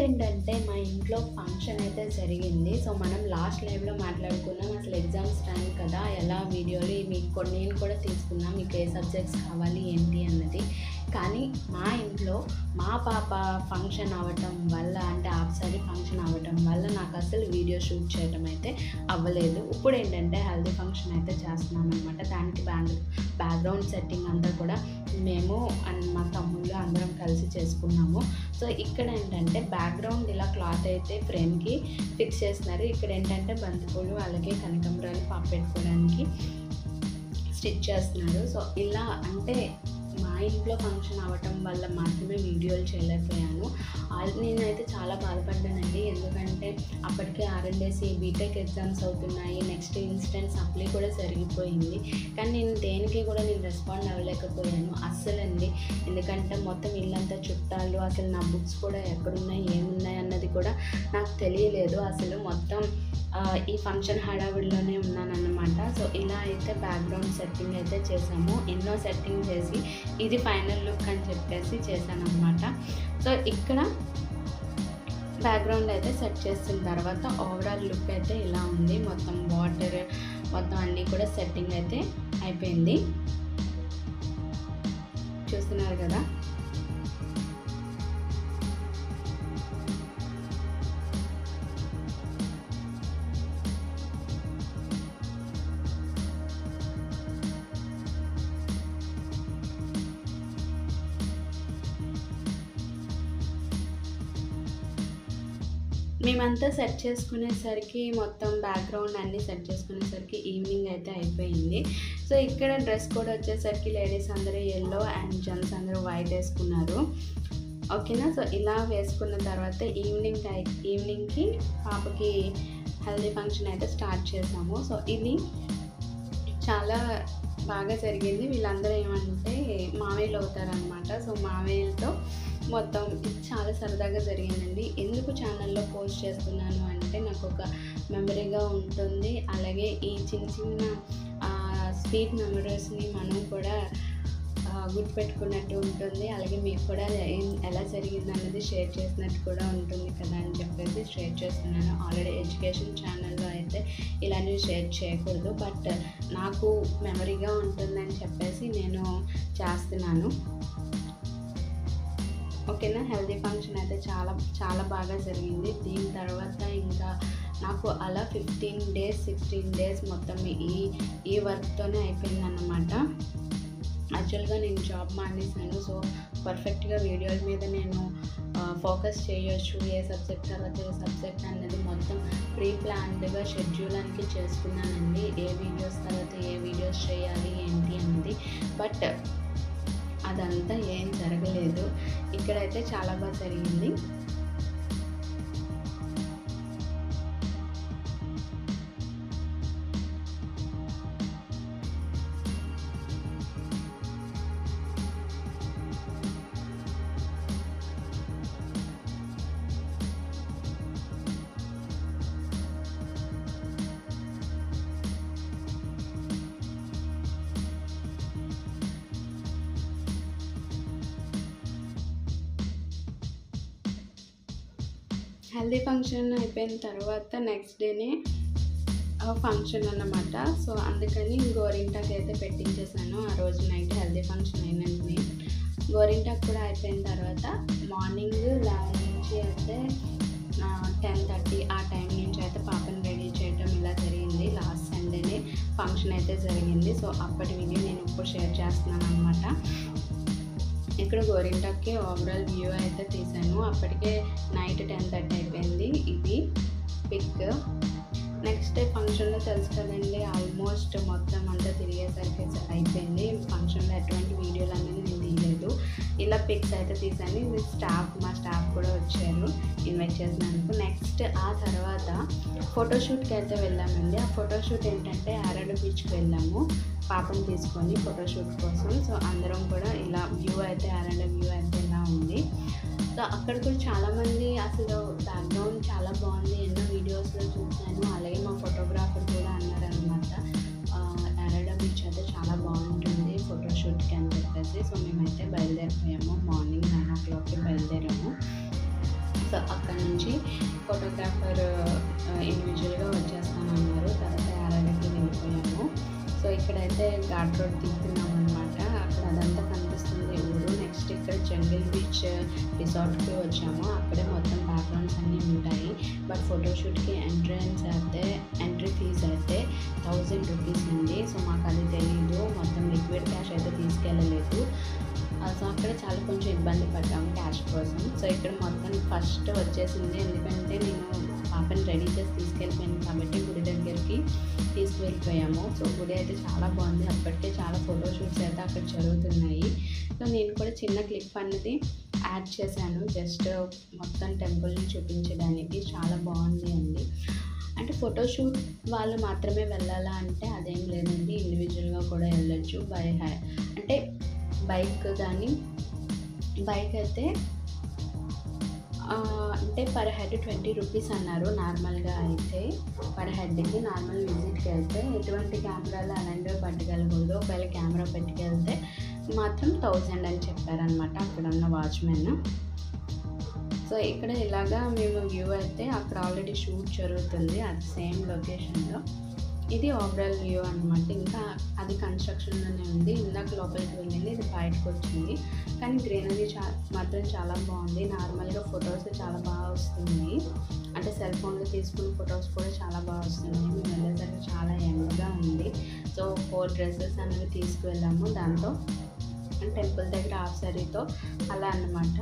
ఏంటంటే మా ఇంట్లో ఫంక్షన్ అయితే జరిగింది. సో మనం లాస్ట్ లైవ్లో మాట్లాడుకున్నాం. అసలు ఎగ్జామ్స్ టైం కదా. ఎలా వీడియోలు మీకు కొన్ని నేను కూడా తీసుకున్నాం. మీకు ఏ సబ్జెక్ట్స్ కావాలి? ఏంటి? అన్నది కానీ మా ఇంట్లో మా పాప ఫంక్షన్ అవ్వటం వల్ల అంటే ఆఫ్సారి ఫంక్షన్ అవ్వటం వల్ల నాకు అసలు వీడియో షూట్ చేయడం అయితే అవ్వలేదు. ఇప్పుడు ఏంటంటే హెల్దీ ఫంక్షన్ అయితే చేస్తున్నాం అనమాట దానికి బ్యాక్ బ్యాక్గ్రౌండ్ సెట్టింగ్ అంతా కూడా మేము అండ్ మా తమ్ముళ్ళు అందరం కలిసి చేసుకున్నాము. సో ఇక్కడ ఏంటంటే బ్యాక్గ్రౌండ్ ఇలా క్లాత్ అయితే ఫ్రేమ్కి ఫిక్స్ చేస్తున్నారు. ఇక్కడ ఏంటంటే బంతిపూలు అలాగే కనకంబరాలు పాప పెట్టుకోవడానికి స్టిచ్ చేస్తున్నారు. సో ఇలా అంటే మా ఇంట్లో ఫంక్షన్ అవ్వటం వల్ల మాత్రమే వీడియోలు చేయలేకపోయాను. నేనైతే చాలా బాధపడ్డానండి. ఎందుకంటే అప్పటికే ఆర్ఎండ్ఎస్సి బీటెక్ ఎగ్జామ్స్ అవుతున్నాయి. నెక్స్ట్ ఇన్స్టెంట్ సప్లై కూడా జరిగిపోయింది. కానీ నేను దేనికి కూడా నేను రెస్పాండ్ అవ్వలేకపోయాను. అస్సలండి. ఎందుకంటే మొత్తం ఇల్లంతా చుట్టాలు అసలు నా బుక్స్ కూడా ఎక్కడున్నాయి ఏమున్నాయి అన్నది కూడా నాకు తెలియలేదు. అసలు మొత్తం ఈ ఫంక్షన్ హడావిడిలోనే ఉన్నానన్నమాట. సో ఇలా అయితే బ్యాక్గ్రౌండ్ సెట్టింగ్ అయితే చేసాము ఎన్నో సెట్టింగ్ చేసి ఇది ఫైనల్ లుక్ అని చెప్పేసి చేశాను అనమాట సో ఇక్కడ బ్యాక్గ్రౌండ్ అయితే సెట్ చేసిన తర్వాత ఓవరాల్ లుక్ అయితే ఇలా ఉంది. మొత్తం వాటర్ మొత్తం అన్నీ కూడా సెట్టింగ్ అయితే అయిపోయింది. చూస్తున్నారు కదా? మేమంతా సెట్ చేసుకునేసరికి మొత్తం బ్యాక్గ్రౌండ్ అన్నీ సెట్ చేసుకునేసరికి ఈవినింగ్ అయితే అయిపోయింది. సో ఇక్కడ డ్రెస్ కోడ్ వచ్చేసరికి లేడీస్ అందరూ ఎల్లో అండ్ జెంట్స్ అందరూ వైట్ వేసుకున్నారు. ఓకేనా? సో ఇలా వేసుకున్న తర్వాత ఈవినింగ్ టై ఈవినింగ్కి పాపకి హెల్దీ ఫంక్షన్ అయితే స్టార్ట్ చేసాము. సో ఇది చాలా బాగా జరిగింది. వీళ్ళందరూ ఏమంటే మావేలు అవుతారనమాట సో మావేలతో మొత్తం ఇది చాలా సరదాగా జరిగిందండి. ఎందుకు ఛానల్లో పోస్ట్ చేస్తున్నాను అంటే నాకు ఒక మెమరీగా ఉంటుంది. అలాగే ఈ చిన్న చిన్న స్వీట్ మెమరీస్ని మనం కూడా గుర్తుపెట్టుకున్నట్టు ఉంటుంది. అలాగే మీకు కూడా ఎలా జరిగింది అన్నది షేర్ చేసినట్టు కూడా ఉంటుంది కదా అని చెప్పేసి షేర్ చేస్తున్నాను. ఆల్రెడీ ఎడ్యుకేషన్ ఛానల్లో అయితే ఇలాంటివి షేర్ చేయకూడదు. బట్ నాకు మెమరీగా ఉంటుందని చెప్పేసి నేను చేస్తున్నాను. ఓకేనా? హెల్దీ ఫంక్షన్ అయితే చాలా చాలా బాగా జరిగింది. దీని తర్వాత ఇంకా నాకు అలా ఫిఫ్టీన్ డేస్ సిక్స్టీన్ డేస్ మొత్తం ఈ ఈ వర్క్తోనే అయిపోయింది అనమాట యాక్చువల్గా నేను జాబ్ మానేశాను. సో పర్ఫెక్ట్గా వీడియోల మీద నేను ఫోకస్ చేయొచ్చు. ఏ సబ్జెక్ట్ తర్వాత ఏ సబ్జెక్ట్ అనేది మొత్తం ప్రీ ప్లాన్డ్గా షెడ్యూల్ అనేది చేసుకున్నానండి. ఏ వీడియోస్ తర్వాత ఏ వీడియోస్ చేయాలి ఏంటి అనేది. బట్ అదంతా ఏం జరగలేదు. ఇక్కడైతే చాలా బాగా జరిగింది. హెల్దీ ఫంక్షన్ అయిపోయిన తర్వాత నెక్స్ట్ డేనే ఫంక్షన్ అన్నమాట. సో అందుకని గోరింటాక్ అయితే పెట్టించేసాను. ఆ రోజు నైట్ హెల్దీ ఫంక్షన్ అయినండి గోరింటాక్ కూడా అయిపోయిన తర్వాత మార్నింగ్ లెవెన్ నుంచి అయితే టెన్ థర్టీ ఆ టైం నుంచి అయితే పాపని రెడీ చేయటం ఇలా జరిగింది. లాస్ట్ సండేనే ఫంక్షన్ అయితే జరిగింది. సో అప్పటి వీడియో నేను ఇప్పుడు షేర్ చేస్తున్నాను అనమాట ఇక్కడ గోరింటాక్కి ఓవరాల్ వ్యూ అయితే తీసాను అప్పటికే నైట్ టెన్ థర్టీ అయిపోయింది. ఇది పిక్ నెక్స్ట్ డే ఫంక్షన్లో తెలుసు కదండి ఆల్మోస్ట్ మొత్తం అంతా తిరిగేసరికి అయిపోయింది. ఫంక్షన్లో ఎటువంటి వీడియోలు అనేది నేను తీయలేదు. ఇలా పిక్స్ అయితే తీసాను ఇది స్టాఫ్ మా స్టాఫ్ కూడా వచ్చారు ఇన్వైట్ చేసినందుకు. నెక్స్ట్ ఆ తర్వాత ఫోటోషూట్కి అయితే వెళ్ళామండి. ఆ ఫోటోషూట్ ఏంటంటే ఆరాడు బీచ్కి వెళ్ళాము. పాపం తీసుకొని ఫోటోషూట్ కోసం. సో అందరం కూడా ఇలా వ్యూ అయితే ఆరాడ వ్యూ అయితే ఇలా ఉంది. సో అక్కడ కూడా చాలామంది అసలు బ్యాక్గ్రౌండ్ చాలా బాగుంది. ఎన్నో వీడియోస్లో చూశాను. అలాగే మా ఫోటోగ్రాఫర్ కూడా అన్నారనమాట ఎరడ బీచ్ అయితే చాలా బాగుంటుంది ఫోటోషూట్కి అని చెప్పేసి. సో మేమైతే బయలుదేరిపోయాము. మార్నింగ్ నైన్ ఓ క్లాక్కి బయలుదేరాము. సో అక్కడ నుంచి ఫోటోగ్రాఫర్ ఇండివిజువల్గా వచ్చేస్తామన్నారు తర్వాత ఎరడకి వెళ్ళిపోయాము. సో ఇక్కడైతే ఘాట్ రోడ్ దిగుతున్నాం అనమాట అక్కడ అదంతా కనిపిస్తుంది. ఊరు నెక్స్ట్ ఇక్కడ జంగిల్ బీచ్ రిసార్ట్కి వచ్చాము అక్కడే మొత్తం బ్యాక్గ్రౌండ్స్ అన్నీ ఉంటాయి. బట్ ఫోటోషూట్కి ఎంట్రన్స్ అయితే ఎంట్రీ ఫీజ్ అయితే థౌజండ్ రూపీస్ ఉంది సో మాకు అది తెలియదు మొత్తం లిక్విడ్ క్యాష్ అయితే తీసుకెళ్ళలేదు. సో అక్కడ చాలా కొంచెం ఇబ్బంది పడ్డాము క్యాష్ కోసం. సో ఇక్కడ మొత్తం ఫస్ట్ వచ్చేసింది. ఎందుకంటే నేను పాపని రెడీ చేసి తీసుకెళ్ళిపోయాను కాబట్టి గుడి దగ్గర వెళ్ళిపోయాము సో గుడి అయితే చాలా బాగుంది. అప్పటికే చాలా ఫోటోషూట్స్ అయితే అక్కడ జరుగుతున్నాయి. సో నేను కూడా చిన్న క్లిప్ అనేది యాడ్ చేశాను. జస్ట్ uh, మొత్తం టెంపుల్ని చూపించడానికి. చాలా బాగుంది అండి. అంటే ఫోటోషూట్ వాళ్ళు మాత్రమే వెళ్ళాలా అంటే అదేం లేదండి. ఇండివిజువల్గా కూడా వెళ్ళొచ్చు. బై హై అంటే బైక్ కానీ బైక్ అయితే అంటే పర్ హెడ్ ట్వంటీ రూపీస్ అన్నారు నార్మల్గా అయితే. పర్ హెడ్కి నార్మల్ విజిట్కి వెళ్తే ఎటువంటి కెమెరాలు అలాంటివి పట్టుకెళ్ళకూడదు. ఒకవేళ కెమెరా పెట్టుకెళ్తే మాత్రం థౌజండ్ అని చెప్పారనమాట అక్కడ ఉన్న వాచ్మెన్. సో ఇక్కడ ఇలాగా మేము వ్యూ అయితే అక్కడ ఆల్రెడీ షూట్ జరుగుతుంది. అది సేమ్ లొకేషన్లో. ఇది ఓవరాల్ వ్యూ అనమాట ఇంకా అది కన్స్ట్రక్షన్లోనే ఉంది. ఇందాక లోపలికి వెళ్ళింది ఇది బయటకు వచ్చింది. కానీ గ్రీనరీ చా మాత్రం చాలా బాగుంది. నార్మల్గా ఫొటోస్ చాలా బాగా వస్తుంది అంటే సెల్ ఫోన్లో తీసుకున్న ఫొటోస్ కూడా చాలా బాగా వస్తున్నాయి. మేము వెళ్ళేసరికి చాలా ఎండగా ఉంది. సో ఫోర్ డ్రెస్సెస్ అనేవి తీసుకువెళ్ళాము దాంతో టెంపుల్ దగ్గర హాఫ్ సారీతో అలా అన్నమాట.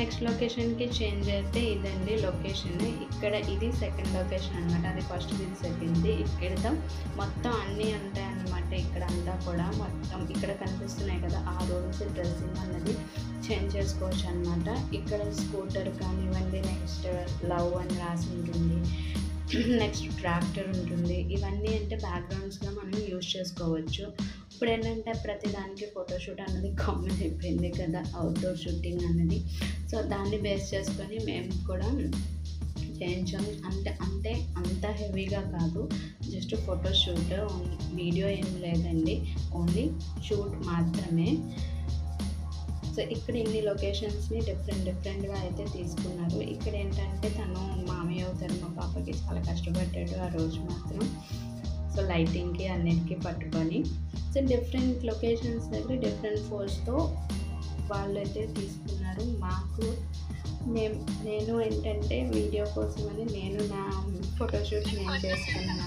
నెక్స్ట్ లొకేషన్కి చేంజ్ అయితే ఇదండి లొకేషన్. ఇక్కడ ఇది సెకండ్ లొకేషన్ అనమాట అది ఫస్ట్ ఇది సెకండ్. ఇక్కడ మొత్తం అన్నీ ఉంటాయి ఇక్కడ అంతా కూడా. మొత్తం ఇక్కడ కనిపిస్తున్నాయి కదా ఆ రోజు డ్రెస్సింగ్ అన్నది చేంజ్ చేసుకోవచ్చు అనమాట ఇక్కడ స్కూటర్ కానివ్వండి నెక్స్ట్ లవ్ అని రాసి ఉంటుంది. నెక్స్ట్ ట్రాక్టర్ ఉంటుంది. ఇవన్నీ అంటే బ్యాక్గ్రౌండ్స్గా మనం యూజ్ చేసుకోవచ్చు. ఇప్పుడు ఏంటంటే ప్రతి దానికి ఫోటోషూట్ అన్నది కామన్ అయిపోయింది కదా అవుట్డోర్ షూటింగ్ అన్నది. సో దాన్ని బేస్ చేసుకొని మేము కూడా చేయించాం అంటే అంటే అంత హెవీగా కాదు. జస్ట్ ఫోటోషూట్ వీడియో ఏం లేదండి. ఓన్లీ షూట్ మాత్రమే. సో ఇక్కడ ఇన్ని లొకేషన్స్ని డిఫరెంట్ డిఫరెంట్గా అయితే తీసుకున్నారు. ఇక్కడ ఏంటంటే తను మామయ్య అవుతారు మా పాపకి చాలా కష్టపడ్డాడు ఆ రోజు మాత్రం. సో లైటింగ్కి అన్నిటికీ పట్టుకొని సో డిఫరెంట్ లొకేషన్స్ దగ్గర డిఫరెంట్ ఫోర్స్తో వాళ్ళు అయితే తీసుకున్నారు. మాకు మేము నేను ఏంటంటే వీడియో కోసమని నేను నా ఫోటోషూట్ నేను చేసుకున్నాను.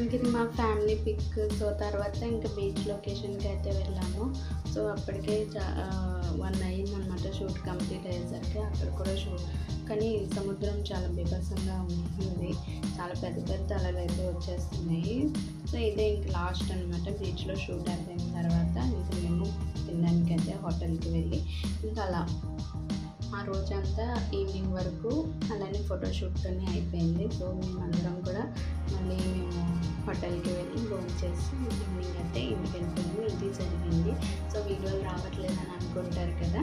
ఇంక ఇది మా ఫ్యామిలీ పిక్. సో తర్వాత ఇంకా బీచ్ లొకేషన్కి అయితే వెళ్ళాము. సో అప్పటికే వన్ అయింది అనమాట కంప్లీట్ అయ్యేసరికి అక్కడ కూడా షూ. కానీ సముద్రం చాలా బీభత్సంగా ఉంటుంది. చాలా పెద్ద పెద్ద అలలు అయితే వచ్చేస్తున్నాయి. సో ఇదే ఇంక లాస్ట్ అనమాట బీచ్లో షూట్ అయిపోయిన తర్వాత ఇంకా మేము తినడానికి అయితే హోటల్కి వెళ్ళి ఇంకా అలా. ఆ రోజంతా ఈవినింగ్ వరకు అలానే ఫోటోషూట్తోనే అయిపోయింది. సో మేమందరం కూడా మళ్ళీ మేము హోటల్కి వెళ్ళి భోజనం చేసి ఈవినింగ్ అయితే ఇంటికి వెళ్తున్నాము ఇది జరిగింది. సో వీడియోలు రావట్లేదని అనుకుంటారు కదా.